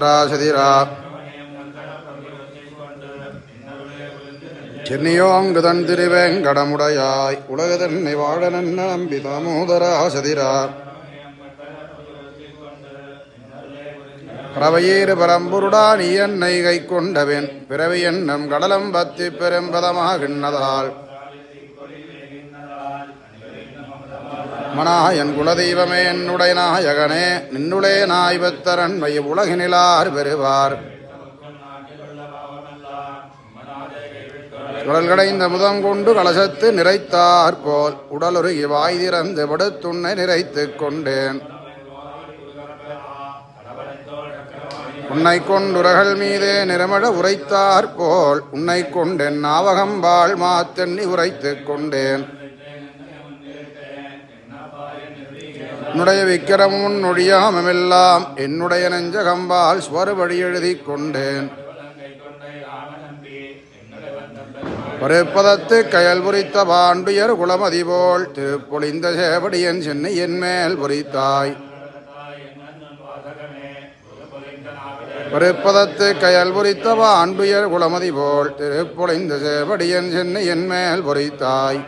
ராசதிரா சென்னியோங்குதன் திருவேங்கடமுடையாய் உலகதன்னை வாழனன் நம்பி தாமோதராசதிரா பறவையேறு பரம்புருடா நீ என்னை கை கொண்டவன் பிறவி எண்ணம் கடலம் பத்தி பெரும்பதமாகின்றதால் மனாயன் குலதெய்வமே என்னுடைய நாயகனே நின்னுளே நாய்வத்தரன் மைய உலகினிலார் பெறுவார். உடல் கடைந்த முதம் கொண்டு கலசத்து நிறைத்தார் போல் உடலுருகி வாய் திறந்து படுத்துண்ணை நிறைத்துக் கொண்டேன். உன்னை கொண்டுரகள் மீதே நிறமழ உரைத்தார் போல் உன்னை கொண்டென் நாவகம்பாள் மாத்தெண்ணி உரைத்துக் கொண்டேன். உன்னுடைய விக்கிரமும் நொடியாமெல்லாம் என்னுடைய நெஞ்சகம்பால் ஸ்வறுபடி எழுதி கொண்டேன். பருப்பதத்து கயல் புரித்த பாண்டுயர் குலமதி போல் திருப்பொழிந்த சேவடியன் சென்னை என் மேல் புரித்தாய். பருப்பதத்து கயல் புரித்த பாண்டுயர் குளமதி போல் திருப்பொழிந்த சேவடியன் சென்னை என் மேல் பொறித்தாய்